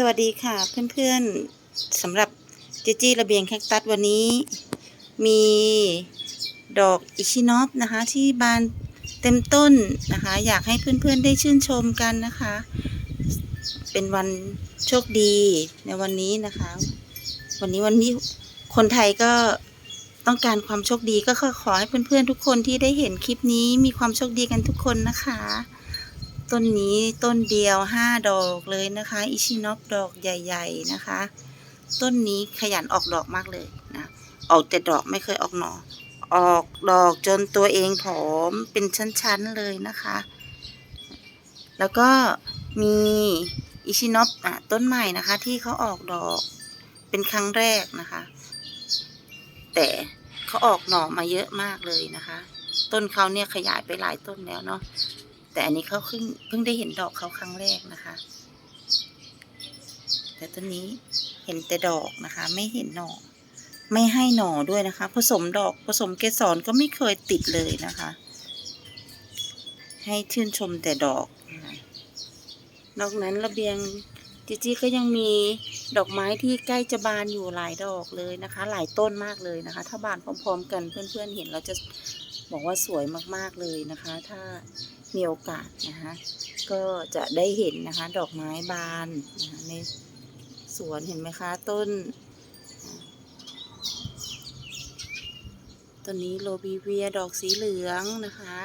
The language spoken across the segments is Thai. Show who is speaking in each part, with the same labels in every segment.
Speaker 1: สวัสดีค่ะเพื่อนๆสำหรับเจจี้ระเบียงแคคตัสวันนี้ มีดอกอิชินอฟนะคะ ที่บานเต็มต้นนะคะ อยากให้เพื่อนๆได้ชื่นชมกันนะคะ เป็นวันโชคดีในวันนี้นะคะ วันนี้วันนี้คนไทยก็ต้องการความโชคดีก็ขอให้เพื่อนๆทุกคนที่ได้เห็นคลิปนี้มีความโชคดีกันทุกคนนะคะ ต้นนี้ต้นเดียวห้าดอกเลยนะคะ อิชินอฟดอกใหญ่ ๆนะคะ ต้นนี้ขยันออกดอกมากเลยนะ ออกแต่ดอกไม่เคยออกหน่อออกดอกจนตัวเองผอมเป็นชั้นๆเลยนะคะ แล้วก็มีอิชินอฟอะต้นใหม่นะคะ ที่เขาออกดอกเป็นครั้งแรกนะคะ แต่เขาออกหน่อมาเยอะมากเลยนะคะ ต้นเขาเนี่ยขยายไปหลายต้นแล้วเนาะ แต่อันนี้เขาเพิ่งเพิ่งได้เห็นดอกเขาครั้งแรกนะคะ แต่ต้นนี้เห็นแต่ดอกนะคะ ไม่เห็นหน่อ ไม่ให้หน่อด้วยนะคะ ผสมดอกผสมเกสรก็ไม่เคยติดเลยนะคะ ให้ชื่นชมแต่ดอกนะคะนอกนั้นระเบียงจีจีก็ยังมีดอกไม้ที่ใกล้จะบานอยู่หลายดอกเลยนะคะ หลายต้นมากเลยนะคะ ถ้าบานพร้อม ๆ กันเพื่อนๆเห็นเราจะบอกว่าสวยมากๆเลยนะคะ ถ้า มีโอกาสนะคะก็จะได้เห็นนะคะ ดอกไม้บานนะคะในสวนเห็นไหมคะต้นต้นนี้โรบีเวียดอกสีเหลืองนะคะ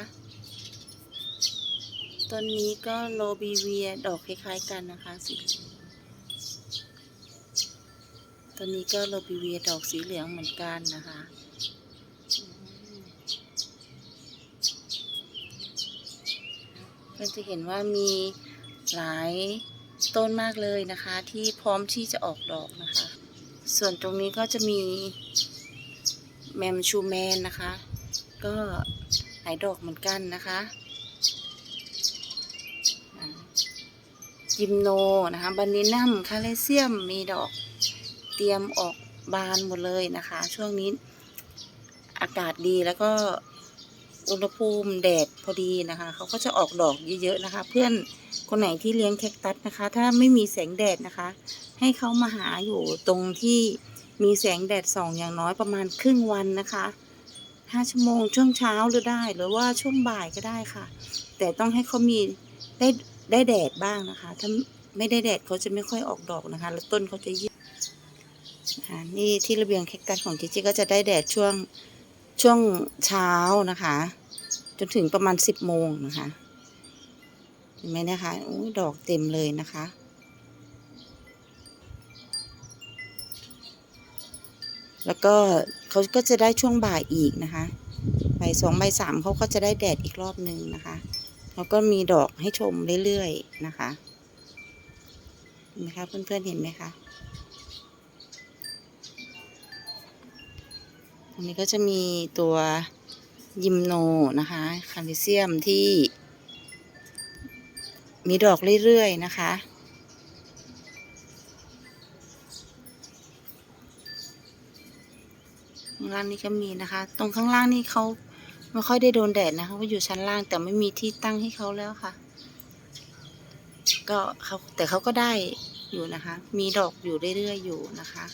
Speaker 1: ต้นนี้ก็โรบีเวียดอกคล้ายๆกันนะคะสีต้นนี้ก็โรบีเวียดอกสีเหลืองเหมือนกันนะคะอืม็จะเห็นว่ามีหลายต้นมากเลยนะคะ ที่พร้อมที่จะออกดอกนะคะ ส่วนตรงนี้ก็จะมีแมมชูแมนนะคะ ก็หลายดอกเหมือนกันนะคะยิมโนนะคะบานินัมคาเลเซียมมีดอกเตรียมออกบานหมดเลยนะคะ ช่วงนี้อากาศดีแล้วก็ อุณหภูมิแดดพอดีนะคะ เขาก็จะออกดอกเยอะๆนะคะ เพื่อนคนไหนที่เลี้ยงแคคตัสนะคะ ถ้าไม่มีแสงแดดนะคะ ให้เขามาหาอยู่ตรงที่มีแสงแดดส่องอย่างน้อยประมาณครึ่งวันนะคะห้าชั่วโมงช่วงเช้าหรือได้หรือว่าช่วงบ่ายก็ได้ค่ะ แต่ต้องให้เขามีได้ได้แดดบ้างนะคะ ถ้าไม่ได้แดดเขาจะไม่ค่อยออกดอกนะคะ แล้วต้นเขาจะยืดนี่ที่ระเบียงแคคตัสของจิจิก็จะได้แดดช่วงช่วงเช้านะคะ จนถึงประมาณสิบโมงนะคะเห็นไหมนะคะโอ้ยดอกเต็มเลยนะคะ แล้วก็เขาก็จะได้ช่วงบ่ายอีกนะคะบ่ายสองบ่ายสามเขาก็จะได้แดดอีกรอบหนึ่งนะคะแล้วก็มีดอกให้ชมเรื่อยๆนะคะเห็นไหมคะเพื่อนๆเห็นไหมคะตรงนี้ก็จะมีตัว ยิมโนนะคะคาลิเซียมที่ มีดอกเรื่อยๆนะคะ ข้างล่างนี่ก็มีนะคะ ตรงข้างล่างนี่เขาไม่ค่อยได้โดนแดดนะคะเขาอยู่ชั้นล่างแต่ไม่มีที่ตั้งให้เขาแล้วค่ะ ก็เขาแต่เขาก็ได้อยู่นะคะ มีดอกอยู่เรื่อยๆอยู่นะคะ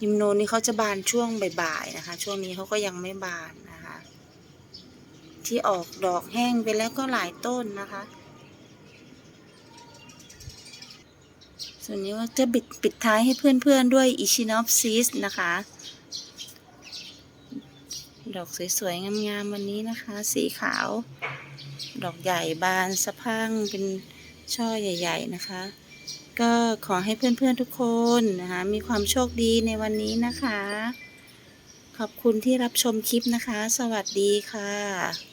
Speaker 1: ยิมโนนี่เขาจะบานช่วงบ่ายๆนะคะ ช่วงนี้เขาก็ยังไม่บานนะคะ ที่ออกดอกแห้งไปแล้วก็หลายต้นนะคะ ส่วนนี้ก็จะปิดปิดท้ายให้เพื่อนๆด้วยอิชินอฟซีสนะคะ ดอกสวยๆ งามๆ วันนี้นะคะ สีขาว ดอกใหญ่บานสะพั่งเป็นช่อใหญ่ ๆ นะคะ ก็ขอให้เพื่อนๆทุกคนนะคะมีความโชคดีในวันนี้นะคะ ขอบคุณที่รับชมคลิปนะคะ สวัสดีค่ะ